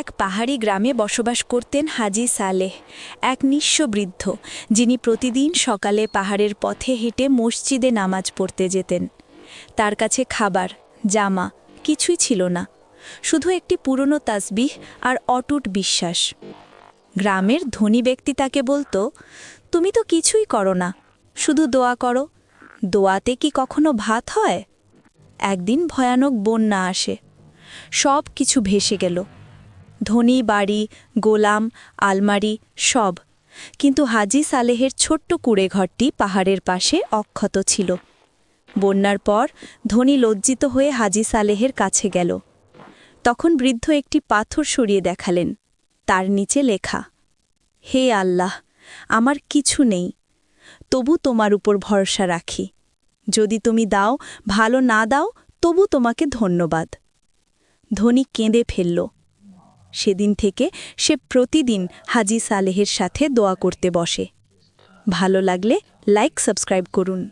এক পাহাড়ি গ্রামে বসবাস করতেন হাজি সালেহ, এক নিঃস্ব বৃদ্ধ, যিনি প্রতিদিন সকালে পাহাড়ের পথে হেঁটে মসজিদে নামাজ পড়তে যেতেন। তার কাছে খাবার, জামা কিছুই ছিল না, শুধু একটি পুরনো তাসবিহ আর অটুট বিশ্বাস। গ্রামের ধনী ব্যক্তি তাকে বলতো, তুমি তো কিছুই করো না, শুধু দোয়া করো। দোয়াতে কি কখনো ভাত হয়? একদিন ভয়ানক বন্যা আসে। সব কিছু ভেসে গেল। ধনী বাড়ি, গোলাম, আলমারি, সব। কিন্তু হাজি সালেহের ছোট্ট কুড়ে ঘরটি পাহাড়ের পাশে অক্ষত ছিল। বন্যার পর ধনী লজ্জিত হয়ে হাজি সালেহের কাছে গেল। তখন বৃদ্ধ একটি পাথর সরিয়ে দেখালেন। তার নিচে লেখা, হে আল্লাহ, আমার কিছু নেই। তবু তোমার উপর ভরসা রাখি। যদি তুমি দাও, ভালো না দাও, তবু তোমাকে ধন্যবাদ। ধনী কেঁদে ফেলল। সেদিন থেকে সে প্রতিদিন হাজি সালেহের সাথে দোয়া করতে বসে। ভালো লাগলে লাইক, সাবস্ক্রাইব করুন।